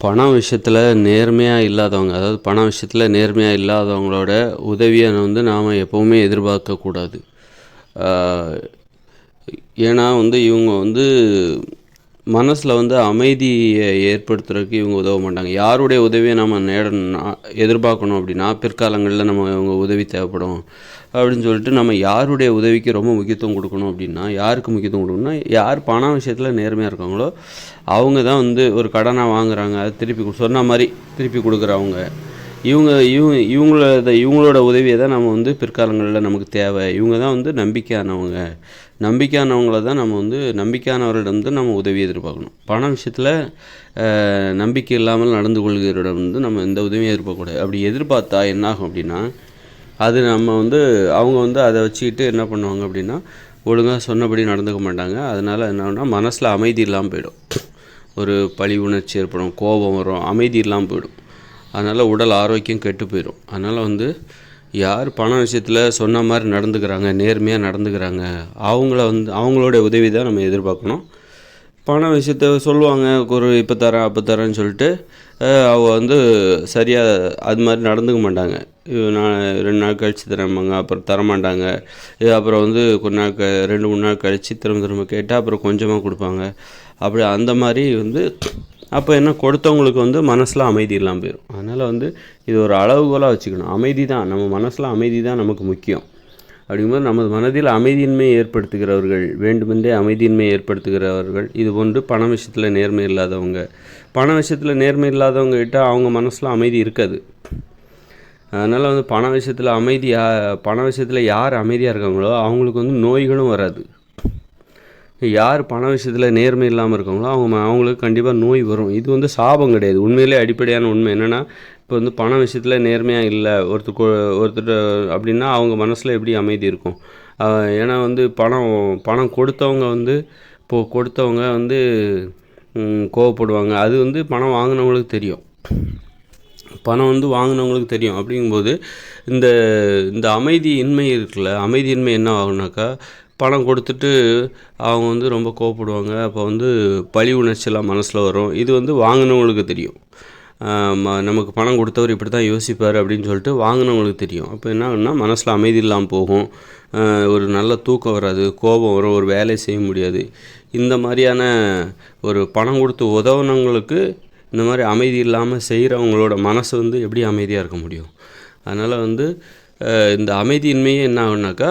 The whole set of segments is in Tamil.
பணம் விஷயத்தில் நேர்மையாக இல்லாதவங்க அதாவது பணம் விஷயத்தில் நேர்மையாக இல்லாதவங்களோட உதவியை வந்து நாம் எப்போவுமே எதிர்பார்க்கக்கூடாது ஏன்னா வந்து இவங்க வந்து மனசில் வந்து அமைதியை ஏற்படுத்துறதுக்கு இவங்க உதவ மாட்டாங்க. யாருடைய உதவியை நம்ம நேடணும் எதிர்பார்க்கணும் அப்படின்னா பிற்காலங்களில் நம்ம இவங்க உதவி தேவைப்படும். அப்படின்னு சொல்லிட்டு நம்ம யாருடைய உதவிக்கு ரொம்ப முக்கியத்துவம் கொடுக்கணும் அப்படின்னா யாருக்கு முக்கியத்துவம் கொடுக்கணும்னா யார் பண விஷயத்தில் நேர்மையாக இருக்காங்களோ அவங்க தான் வந்து ஒரு கடனாக வாங்குறாங்க. அது திருப்பி கொடு- சொன்ன மாதிரி திருப்பி கொடுக்குறவங்க இவங்க இவங்க இவங்களோட இவங்களோட உதவியை தான் நம்ம வந்து பிற்காலங்களில் நமக்கு தேவை. இவங்க தான் வந்து நம்பிக்கையானவங்க. நம்பிக்கையானவங்கள தான் நம்ம வந்து நம்பிக்கையானவரிடம் தான் நம்ம உதவி எதிர்பார்க்கணும். பண விஷயத்தில் நம்பிக்கை இல்லாமல் நடந்து கொள்கிறவரிடம் வந்து நம்ம எந்த உதவியும் எதிர்பார்க்கக்கூடாது. அப்படி எதிர்பார்த்தா என்னாகும் அப்படின்னா அது நம்ம வந்து அவங்க வந்து அதை வச்சுக்கிட்டு என்ன பண்ணுவாங்க அப்படின்னா ஒழுங்காக சொன்னபடி நடந்துக்க மாட்டாங்க. அதனால் என்னன்னா மனசில் அமைதி இல்லாமல் போயிடும். ஒரு பழி உணர்ச்சி ஏற்படும் கோபம் வரும் அமைதி இல்லாமல் போயிடும். அதனால் உடல் ஆரோக்கியம் கெட்டு போயிடும் அதனால் வந்து யார் பண விஷயத்தில் சொன்ன மாதிரி நடந்துக்கிறாங்க நேர்மையாக நடந்துக்கிறாங்க அவங்கள வந்து அவங்களோட உதவி தான் நம்ம எதிர்பார்க்கணும். பண விஷயத்த சொல்லுவாங்க ஒரு இப்போ தரேன் அப்போ தரேன்னு சொல்லிட்டு அவங்க அவ வந்து சரியாக அது மாதிரி நடந்துக்க மாட்டாங்க. நான் ரெண்டு நாள் கழித்து தரம்பாங்க அப்புறம் தரமாட்டாங்க. இது அப்புறம் வந்து கொஞ்ச நாள் க ரெண்டு மூணு நாள் கழித்து திரும்ப திரும்ப கேட்டால் அப்புறம் கொஞ்சமாக கொடுப்பாங்க. அப்படி அந்த மாதிரி வந்து அப்போ என்ன கொடுத்தவங்களுக்கு வந்து மனசில் அமைதி இல்லாமல் போயிடும் அதனால் வந்து இது ஒரு அளவுகோலாக வச்சுக்கணும். அமைதி தான். நம்ம மனசில் அமைதி தான் நமக்கு முக்கியம். அப்படிங்கும்போது நமது மனதில் அமைதியின்மை ஏற்படுத்துகிறவர்கள் வேண்டுமென்றே அமைதியின்மை ஏற்படுத்துகிறவர்கள் இது போன்று பண விஷயத்தில் நேர்மை இல்லாதவங்க. பண விஷயத்தில் நேர்மை இல்லாதவங்க கிட்ட அவங்க மனசில் அமைதி இருக்காது. அதனால் வந்து பண விஷயத்தில் அமைதியாக பண விஷயத்தில் யார் அமைதியாக இருக்காங்களோ அவங்களுக்கு வந்து நோய்களும் வராது. யார் பண விஷயத்தில் நேர்மை இல்லாமல் இருக்காங்களோ அவங்க அவங்களுக்கு கண்டிப்பாக நோய் வரும். இது வந்து சாபம் கிடையாது. உண்மையிலே அடிப்படையான உண்மை என்னென்னா இப்போ வந்து பண விஷயத்தில் நேர்மையாக இல்லை ஒருத்தர் ஒருத்தர் அப்படின்னா அவங்க மனசில் எப்படி அமைதி இருக்கும்? ஏன்னா வந்து பணம் பணம் கொடுத்தவங்க வந்து இப்போ கொடுத்தவங்க வந்து கோவப்படுவாங்க. அது வந்து பணம் வாங்கினவங்களுக்கு தெரியும். பணம் வந்து வாங்கினவங்களுக்கு தெரியும். அப்படிங்கும்போது இந்த இந்த அமைதி இன்மை இருக்குல்ல அமைதியின்மை என்ன ஆகுனாக்கா பணம் கொடுத்துட்டு அவங்க வந்து ரொம்ப கோவப்படுவாங்க. அப்போ வந்து பழி உணர்ச்சியெல்லாம் மனசில் வரும். இது வந்து வாங்கினவங்களுக்கு தெரியும். ம- நமக்கு பணம் கொடுத்தவர் இப்படி தான் யோசிப்பார் அப்படின்னு சொல்லிட்டு வாங்கினவங்களுக்கு தெரியும். அப்போ என்ன ஆகுனா மனசில் அமைதி இல்லாமல் போகும். ஒரு நல்ல தூக்கம் வராது கோபம் வரும் ஒரு வேலையை செய்ய முடியாது. இந்த மாதிரியான ஒரு பணம் கொடுத்து உதவுனவங்களுக்கு இந்த மாதிரி அமைதி இல்லாமல் செய்கிறவங்களோட மனசு வந்து எப்படி அமைதியாக இருக்க முடியும்? அதனால் வந்து இந்த அமைதியின்மையே என்ன ஆகுனாக்கா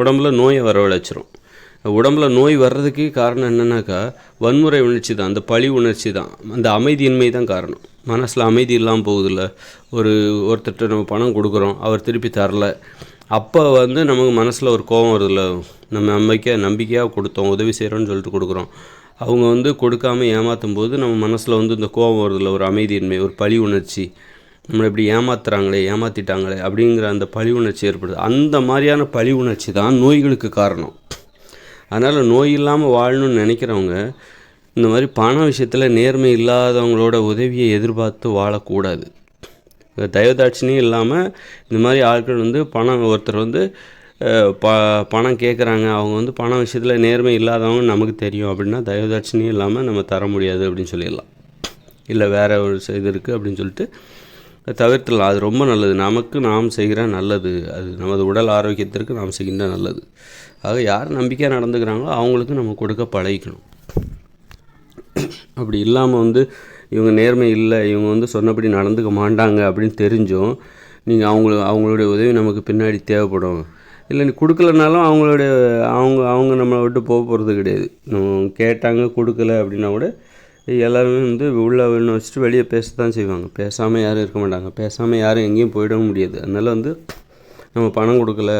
உடம்புல நோயை வரவழைச்சிரும். உடம்புல நோய் வர்றதுக்கு காரணம் என்னன்னாக்கா வன்முறை உணர்ச்சி தான் அந்த பழி உணர்ச்சி தான். அந்த அமைதியின்மை தான் காரணம். மனசில் அமைதி இல்லாமல் போகுதில்ல. ஒரு ஒருத்தர்கிட்ட நம்ம பணம் கொடுக்குறோம் அவர் திருப்பி தரல. அப்போ வந்து நமக்கு மனசில் ஒரு கோபம் வருதுல்ல. நம்ம நம்பிக்கை நம்பிக்கையாக கொடுத்தோம் உதவி செய்கிறோன்னு சொல்லிட்டு கொடுக்குறோம். அவங்க வந்து கொடுக்காம ஏமாற்றும் போது நம்ம மனசில் வந்து இந்த கோபம் வருதில்ல ஒரு அமைதியின்மை ஒரு பழி உணர்ச்சி. நம்மளை இப்படி ஏமாத்துறாங்களே ஏமாற்றிட்டாங்களே அப்படிங்கிற அந்த பழி உணர்ச்சி ஏற்படுது. அந்த மாதிரியான பழி உணர்ச்சி தான் நோய்களுக்கு காரணம். அதனால் நோய் இல்லாமல் வாழணும்னு நினைக்கிறவங்க இந்த மாதிரி பண விஷயத்தில் நேர்மை இல்லாதவங்களோட உதவியை எதிர்பார்த்து வாழக்கூடாது. தயவுதாட்சிணியும் இல்லாமல் இந்த மாதிரி ஆட்கள் வந்து பணம் ஒருத்தர் வந்து ப பணம் கேட்குறாங்க அவங்க வந்து பணம் விஷயத்தில் நேர்மை இல்லாதவங்க நமக்கு தெரியும். அப்படின்னா தயவுதாட்சணியும் இல்லாமல் நம்ம தர முடியாது அப்படின்னு சொல்லிடலாம். இல்லை வேறு ஒரு இது இருக்குது அப்படின்னு சொல்லிட்டு தவிர்த்துடலாம். அது ரொம்ப நல்லது. நமக்கு நாம் செய்கிற நல்லது. அது நமது உடல் ஆரோக்கியத்திற்கு நாம் செய்கின்ற நல்லது. ஆக யார் நம்பிக்கையாக நடந்துக்கிறாங்களோ அவங்களுக்கு நம்ம கொடுக்க பழகிக்கணும். அப்படி இல்லாமல் வந்து இவங்க நேர்மை இல்லை இவங்க வந்து சொன்னபடி நடந்துக்க மாட்டாங்க அப்படின்னு தெரிஞ்சும் நீங்கள் அவங்கள அவங்களுடைய உதவி நமக்கு பின்னாடி தேவைப்படும். இல்லை நீ கொடுக்கலனாலும் அவங்களுடைய அவங்க அவங்க நம்மளை விட்டு போக போகிறது கிடையாது. நம்ம கேட்டாங்க கொடுக்கல அப்படின்னா கூட எல்லாருமே வந்து உள்ளே வச்சுட்டு வெளியே பேச தான் செய்வாங்க. பேசாமல் யாரும் இருக்க மாட்டாங்க. பேசாமல் யாரும் எங்கேயும் போயிடவும் முடியாது. அதனால் வந்து நம்ம பணம் கொடுக்கல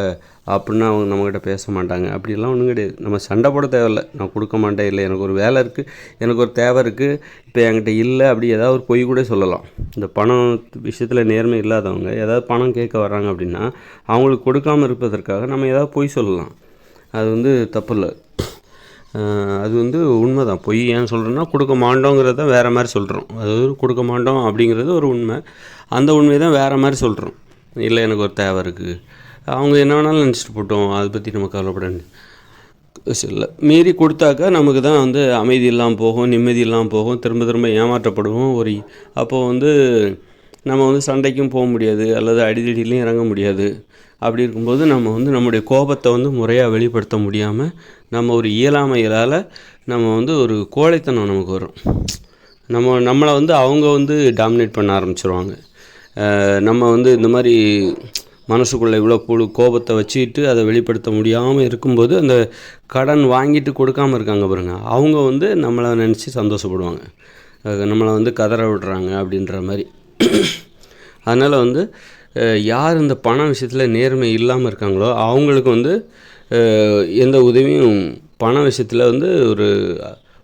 அப்படின்னா அவங்க நம்மக்கிட்ட பேச மாட்டாங்க. அப்படிலாம் ஒன்றும் கிடையாது. நம்ம சண்டை போட தேவையில்ல. நான் கொடுக்க மாட்டேன் இல்லை. எனக்கு ஒரு வேலை இருக்குது எனக்கு ஒரு தேவை இருக்குது இப்போ என்கிட்ட இல்லை அப்படி ஏதாவது ஒரு பொய் கூட சொல்லலாம். இந்த பணம் விஷயத்தில் நேர்மை இல்லாதவங்க ஏதாவது பணம் கேட்க வர்றாங்க அப்படின்னா அவங்களுக்கு கொடுக்காமல் இருப்பதற்காக நம்ம ஏதாவது பொய் சொல்லலாம். அது வந்து தப்பு இல்லை அது வந்து உண்மை தான் பொய் ஏன் சொல்கிறேன்னா கொடுக்க மாட்டோங்கிறத வேறு மாதிரி சொல்கிறோம் அதாவது கொடுக்க மாட்டோம் அப்படிங்கிறது ஒரு உண்மை. அந்த உண்மையை தான் வேறு மாதிரி சொல்கிறோம் இல்லை எனக்கு ஒரு தேவை இருக்குது அவங்க என்ன வேணாலும் நினச்சிட்டு போட்டோம் அதை பற்றி நம்ம கவலைப்படணும் இல்லை மீறி கொடுத்தாக்கா நமக்கு தான் வந்து அமைதி இல்லாமல் போகும் நிம்மதி இல்லாமல் போகும் திரும்ப திரும்ப ஏமாற்றப்படுவோம். ஒரு அப்போது வந்து நம்ம வந்து சண்டைக்கும் போக முடியாது அல்லது அடிதடியிலையும் இறங்க முடியாது. அப்படி இருக்கும்போது நம்ம வந்து நம்முடைய கோபத்தை வந்து முறையாக வெளிப்படுத்த முடியாமல் நம்ம ஒரு இயலாமைகளால் நம்ம வந்து ஒரு கோழைத்தனம் நமக்கு வரும். நம்ம நம்மளை வந்து அவங்க வந்து டாமினேட் பண்ண ஆரம்பிச்சிருவாங்க. நம்ம வந்து இந்த மாதிரி மனசுக்குள்ளே இவ்வளோ புழு கோபத்தை வச்சுக்கிட்டு அதை வெளிப்படுத்த முடியாமல் இருக்கும்போது அந்த கடன் வாங்கிட்டு கொடுக்காம இருக்காங்க பாருங்க. அவங்க வந்து நம்மளை நினச்சி சந்தோஷப்படுவாங்க. நம்மளை வந்து கதற விடுறாங்க அப்படின்ற மாதிரி. அதனால் வந்து யார் இந்த பண விஷயத்தில் நேர்மை இல்லாமல் இருக்காங்களோ அவங்களுக்கு வந்து எந்த உதவியும் பண விஷயத்தில் வந்து ஒரு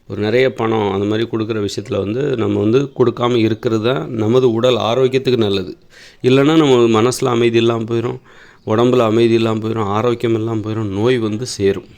ஒரு நிறைய பணம் அந்த மாதிரி கொடுக்குற விஷயத்தில் வந்து நம்ம வந்து கொடுக்காம இருக்கிறது தான் நமது உடல் ஆரோக்கியத்துக்கு நல்லது. இல்லைன்னா நம்ம மனசில் அமைதி இல்லாமல் போயிடும் உடம்புல அமைதி இல்லாமல் போயிடும் ஆரோக்கியம் இல்லாமல் போயிடும் நோய் வந்து சேரும்.